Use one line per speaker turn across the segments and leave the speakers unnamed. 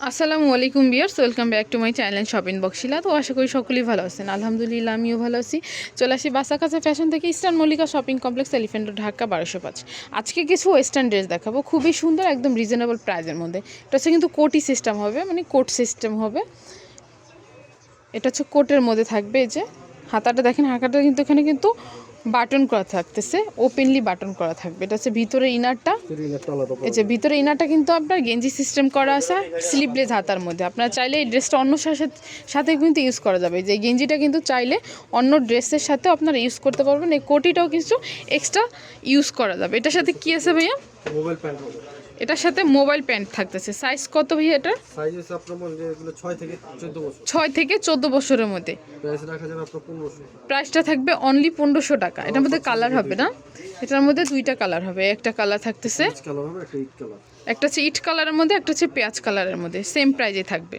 আসসালামু আলাইকুম বিয়ার্স welcome back to my channel shopping বক্সিলা তো আশা করি সকলেই ভালো আছেন। আলহামদুলিল্লাহ, আমিও ভালো আছি। চলে আসি বাসা কাছে ফ্যাশন থেকে Eastern Mallika shopping complex, Elephant Dhaka, বারোশো পাঁচ। আজকে কিছু ওয়েস্টার্ন ড্রেস দেখাবো। খুবই সুন্দর, একদম রিজনেবল প্রাইসের মধ্যে। এটা হচ্ছে কিন্তু কোটি সিস্টেম হবে মানে কোট সিস্টেম হবে। এটা হচ্ছে কোটের মধ্যে থাকবে যে। হাতাটা দেখেন, হাতাটা কিন্তু এখানে কিন্তু বাটন করা থাকতেছে ওপেনলি বাটন করা থাকবে। এটা হচ্ছে ভিতরে ইনারটা আচ্ছা ভিতরে ইনারটা কিন্তু আপনার গেঞ্জি সিস্টেম করা আছে স্লিভলেস হাতার মধ্যে। আপনার চাইলে এই ড্রেসটা অন্য সাথে কিন্তু ইউজ করা যাবে। যে গেঞ্জিটা কিন্তু চাইলে অন্য ড্রেসের সাথে আপনারা ইউজ করতে পারবেন। এই কোটিটাও কিছু এক্সট্রা ইউজ করা যাবে। এটার সাথে কী আছে ভাইয়া?
মোবাইল প্যান্ট
এটার সাথে মোবাইল প্যান্ট থাকতেছে। সাইজ কত ভাইয়া এটা?
সাইজ আপনার এগুলো ছয় থেকে চোদ্দ বছর।
6 থেকে চোদ্দ বছরের মধ্যে।
প্রাইস রাখা যাবে আপনার 1500
প্রাইসটা থাকবে অনলি পনেরোশো টাকা। এটার মধ্যে কালার হবে না। এটার মধ্যে দুইটা কালার হবে। একটা কালার থাকতেছে
কালার হবে একটা ইট কালার
একটা হচ্ছে ইট কালারের মধ্যে একটা হচ্ছে পেঁয়াজ কালারের মধ্যে। সেম প্রাইজে থাকবে।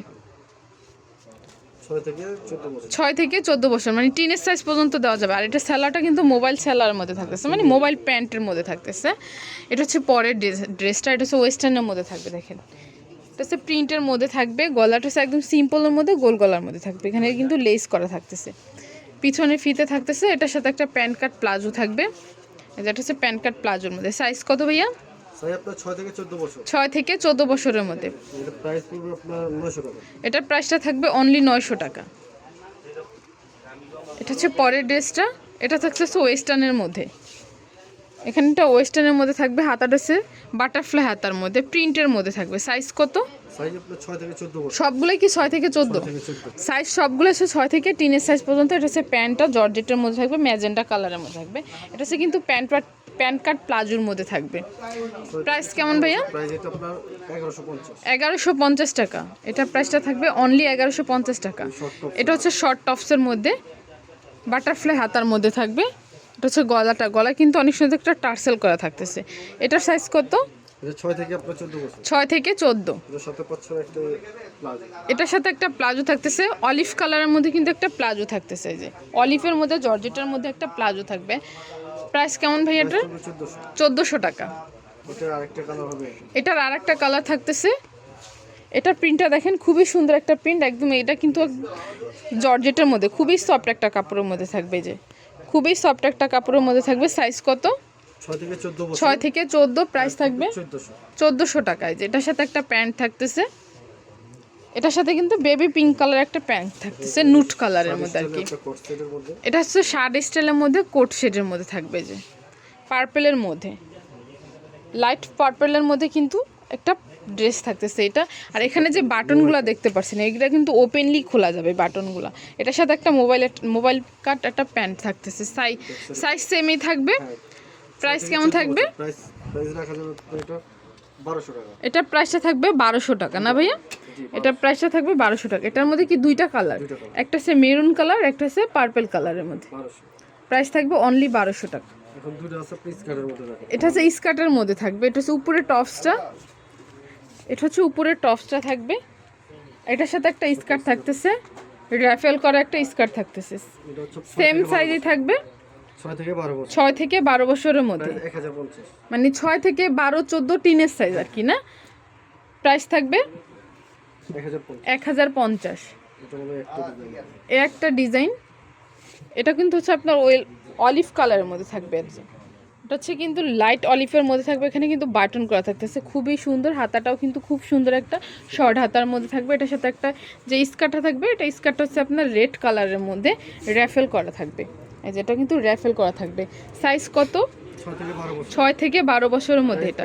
ছয় থেকে চোদ্দ বছর।
মানে টিনের সাইজ পর্যন্ত দেওয়া যাবে। আর এটা স্যালাটা কিন্তু মোবাইল স্যালার মধ্যে থাকতেছে মানে মোবাইল প্যান্টের মধ্যে থাকতেছে। এটা হচ্ছে পরের ড্রেস- ড্রেসটা এটা হচ্ছে ওয়েস্টার্নের মধ্যে থাকবে, দেখেন। এটা হচ্ছে প্রিন্টের মধ্যে থাকবে, গলাটা হচ্ছে একদম সিম্পলের মধ্যে, গোল গলার মধ্যে থাকবে। এখানে কিন্তু লেস করা থাকতেছে। পিছনে ফিতে থাকতেছে, এটার সাথে একটা প্যান্ট কাট প্লাজো থাকবে। এটা হচ্ছে প্যান্ট কাট প্লাজোর মধ্যে। সাইজ কত ভাইয়া?
ছয় থেকে চোদ্দ
বছরের মধ্যে। এটার প্রাইসটা থাকবে অনলি নয়শো টাকা। এটা হচ্ছে পরের ড্রেসটা। এটা থাকতেছে ওয়েস্টার্নের মধ্যে। এখানটা ওয়েস্টার্নের মধ্যে থাকবে হাতাটা হচ্ছে বাটারফ্লাই হাতার মধ্যে। প্রিন্টের মধ্যে থাকবে। সাইজ কত? সবগুলোই কি ছয় থেকে চোদ্দ?
চোদ্দ।
সাইজ সবগুলো হচ্ছে ছয় থেকে টিনের সাইজ পর্যন্ত। এটা হচ্ছে প্যান্টটা জর্জেটের মধ্যে থাকবে ম্যাজেন্টা কালারের মধ্যে থাকবে। এটা হচ্ছে কিন্তু প্যান্ট প্যান্ট কার্ড প্লাজোর মধ্যে থাকবে। প্রাইস কেমন ভাইয়া?
এগারোশো পঞ্চাশ।
টাকা। এটা প্রাইসটা থাকবে অনলি এগারোশো পঞ্চাশ টাকা। এটা হচ্ছে শর্ট টপসের মধ্যে। বাটারফ্লাই হাতার মধ্যে থাকবে। এটা হচ্ছে গলাটা। গলা কিন্তু অনেক সুন্দর একটা টার্সেল করা থাকতেছে। এটার সাইজ কত?
ছয় থেকে আপনার চোদ্দ বছর?
ছয় থেকে চোদ্দ।
এটার সাথে একটা প্লাজো।
থাকতেছে। অলিভ কালারের মধ্যে কিন্তু একটা প্লাজো থাকতেছে যে। অলিভের মধ্যে জর্জেটের মধ্যে একটা প্লাজো থাকবে। প্রাইস কেমন ভাই এটার?
চোদ্দোশো
টাকা।
এটার আরেকটা কালার
আর একটা কালার থাকতেছে। এটার প্রিন্টটা দেখেন খুবই সুন্দর একটা প্রিন্ট একদম এটা কিন্তু জর্জেটের মধ্যে খুবই সফট একটা কাপড়ের মধ্যে থাকবে যে। খুবই সফট একটা কাপড়ের মধ্যে থাকবে। সাইজ কত?
ছয় থেকে চোদ্দ
প্রাইস থাকবে।
চোদ্দোশো।
টাকায়। যেটার সাথে একটা প্যান্ট থাকতেছে এটার সাথে কিন্তু বেবি পিঙ্ক কালার একটা প্যান্ট থাকতেছে নুট কালারের মধ্যে আর কি। এটা হচ্ছে শার্ট স্টাইলের মধ্যে কোট শেডের মধ্যে থাকবে যে। পার্পেলের মধ্যে। লাইট পার্পেলের মধ্যে কিন্তু একটা ড্রেস থাকতেছে এটা। আর এখানে যে বাটনগুলো দেখতে পাচ্ছেন এগুলো কিন্তু ওপেনলি খোলা যাবে বাটনগুলো এটার সাথে একটা মোবাইল মোবাইল কাট একটা প্যান্ট থাকতেছে। সাইজ সাইজ সেমই থাকবে। প্রাইস কেমন থাকবে?
প্রাইস প্রাইস রাখা যাবে এটা বারোশো টাকা।
এটা প্রাইসটা থাকবে বারোশো টাকা না ভাইয়া? এটা প্রাইসটা থাকবে বারোশো টাকা। এটার মধ্যে কি দুইটা কালার একটা হচ্ছে মেরুন কালার একটা হচ্ছে পার্পেল কালারের মধ্যে। প্রাইস থাকবে অনলি বারোশো টাকা।
এখন দুটো আছে পিস মধ্যে
এটা হচ্ছে স্কার্টের মধ্যে থাকবে। এটা হচ্ছে উপরে টপসটা এটা হচ্ছে উপরে টপসটা থাকবে। এটার সাথে একটা স্কার্ট থাকতেছে। র্যাফেল করা একটা স্কার্ট থাকতেছে। সেম সাইজে থাকবে।
ছয় থেকে বারো
বছরের মধ্যে। মানে ছয় থেকে বারো চোদ্দ টিনের সাইজ আর কি না? প্রাইস থাকবে?
এক হাজার পঞ্চাশ।
এ একটা ডিজাইন এটা কিন্তু হচ্ছে আপনার ওয়েল অলিভ কালারের মধ্যে থাকবে আর কি। এটা হচ্ছে কিন্তু লাইট অলিভের মধ্যে থাকবে। এখানে কিন্তু বাটন করা থাকতেছে। খুবই সুন্দর। হাতাটাও কিন্তু খুব সুন্দর একটা শর্ট হাতার মধ্যে থাকবে। এটার সাথে একটা যে স্কার্টটা থাকবে এটা স্কার্টটা হচ্ছে আপনার রেড কালারের মধ্যে র্যাফেল করা থাকবে। যেটা কিন্তু র্যাফেল করা থাকবে। সাইজ কত?
ছয় থেকে বারো
বছরের মধ্যে এটা।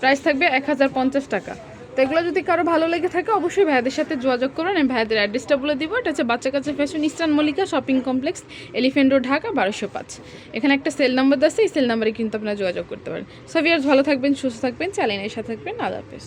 প্রাইস থাকবে এক হাজার পঞ্চাশ টাকা। তো এগুলো যদি কারও ভালো লেগে থাকে, অবশ্যই ভাইয়াদের সাথে যোগাযোগ করুন। আমি ভাইয়াদের অ্যাড্রেসটা বলে দিব। এটা হচ্ছে বাচ্চা কাছে fashion Eastern Mallika shopping complex Elephant road Dhaka, বারোশো পাঁচ। এখানে একটা সেল নাম্বার আছে, এই সেল নাম্বারে কিন্তু আপনারা যোগাযোগ করতে পারেন। সব ইয়ার্স ভালো থাকবেন, সুস্থ থাকবেন চ্যানেলের সাথে থাকবেন। হাফেজ।